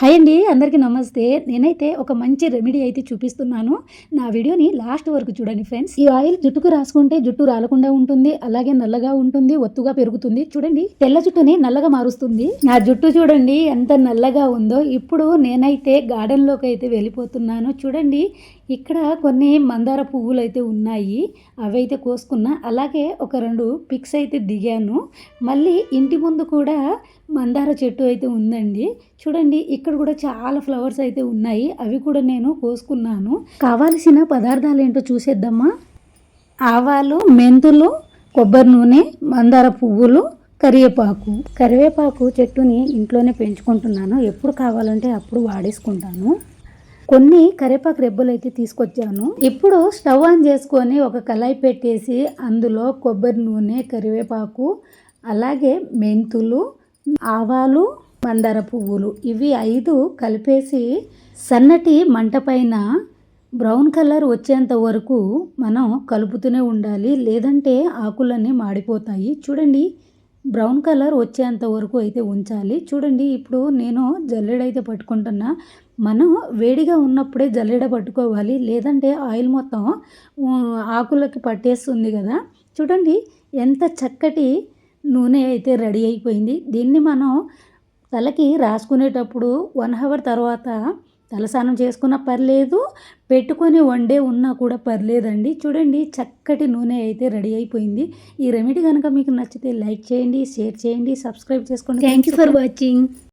Hi అండి అందరికీ నమస్తే. నేనైతే ఒక మంచి రెమెడీ అయితే చూపిస్తున్నాను. నా వీడియోని లాస్ట్ వరకు చూడండి ఫ్రెండ్స్. ఈ ఆయిల్ జుట్టుకు రాసుకుంటే జుట్టు రాలకుండా ఉంటుంది అలాగే నల్లగా ఉంటుంది ఒత్తుగా పెరుగుతుంది. చూడండి తెల్ల జుట్టుని నల్లగా మారుస్తుంది. నా జుట్టు చూడండి ఎంత నల్లగా ఉందో. ఇప్పుడు నేనైతే గార్డెన్లోకి అయితే వెళ్ళిపోతున్నాను. చూడండి ఇక్కడ కొన్ని మందార పువ్వులు అయితే ఉన్నాయి. అవి అయితే కోసుకున్నా. అలాగే ఒక రెండు పిక్స్ అయితే దిగాను. మళ్ళీ ఇంటి ముందు కూడా మందార చెట్టు అయితే ఉందండి. చూడండి ఇక్కడ కూడా చాలా ఫ్లవర్స్ అయితే ఉన్నాయి. అవి కూడా నేను కోసుకున్నాను. కావాల్సిన పదార్థాలు ఏంటో చూసేద్దామా? ఆవాలు మెంతులు కొబ్బరి నూనె మందార పువ్వులు కరివేపాకు. కరివేపాకు చెట్టుని ఇంట్లోనే పెంచుకుంటున్నాను. ఎప్పుడు కావాలంటే అప్పుడు వాడేసుకుంటాను. కొన్ని కరివేపాకు రెబ్బలు అయితే తీసుకొచ్చాను. ఇప్పుడు స్టవ్ ఆన్ చేసుకొని ఒక కళాయి పెట్టేసి అందులో కొబ్బరి నూనె కరివేపాకు అలాగే మెంతులు ఆవాలు మందార పువ్వులు ఇవి ఐదు కలిపేసి సన్నటి మంట పైన బ్రౌన్ కలర్ వచ్చేంత వరకు మనం కలుపుతూనే ఉండాలి. లేదంటే ఆకులన్నీ మాడిపోతాయి. చూడండి. బ్రౌన్ కలర్ వచ్చేంత వరకు అయితే ఉంచాలి. చూడండి ఇప్పుడు నేను జల్లెడైతే పట్టుకుంటున్నా. మనం వేడిగా ఉన్నప్పుడే జల్లెడ పట్టుకోవాలి. లేదంటే ఆయిల్ మొత్తం ఆకులకి పట్టేస్తుంది కదా. చూడండి ఎంత చక్కటి నూనె అయితే రెడీ అయిపోయింది. దీన్ని మనం తలకి రాసుకునేటప్పుడు వన్ అవర్ తర్వాత తలస్నానం చేసుకున్నా పర్లేదు పెట్టుకొని వండే ఉన్నా కూడా పర్లేదండి. చూడండి చక్కటి నూనె అయితే రెడీ అయిపోయింది. ఈ రెమెడీ కనుక మీకు నచ్చితే లైక్ చేయండి షేర్ చేయండి సబ్స్క్రైబ్ చేసుకోండి. Thank you for watching